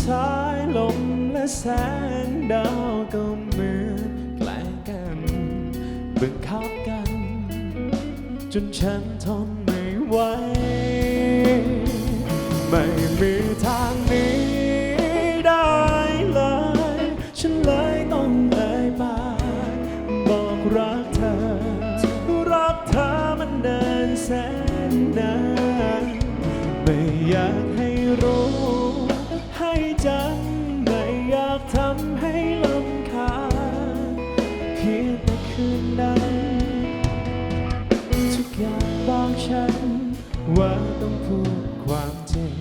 สายลมและแสงดาวก็เหมือนแกล้งกันบังคับกัน จนฉันทนไม่ไหวไม่มีทางนี้ได้เลย ฉันเลยต้องเอ่ยปากบอกรักเธอ รักเธอมันเดินแสนนานไม่อยากให้รู้ จำไม่อยากทำให้ลำคาเพียงแต่คืนนั้น ทุกอย่างบอกฉัน ว่าต้องพูดความจริง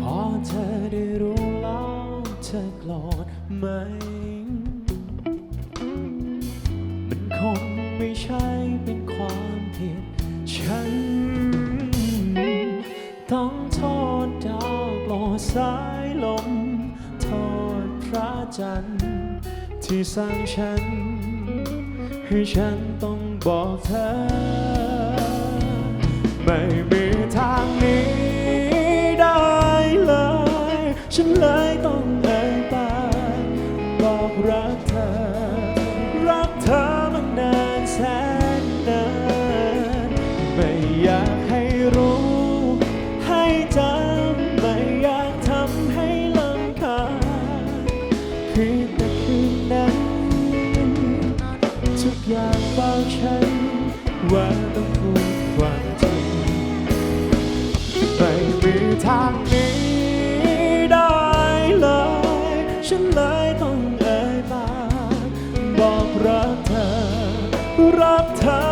พอเธอได้รู้แล้วเธอโกรธไหม มันคงไม่ใช่ ผิด ฉัน ต้องโทษดาวโปรดสายลม โทษพระจันทร์ที่สร้างฉัน ให้ฉันต้องบอกเธอ ไม่มีทางนี้ได้เลย ฉันเลยต้องเอ่ย อยากให้รู้ ให้จำไม่อยากทำให้ลำคาญเพียงแต่คืนนั้นทุกอย่างบอกฉัน ว่าต้องพูดความจริงไม่มีทางนี้ได้เลย ฉันเลยต้องเอ่ยปากบอกรักเธอ รักเธอ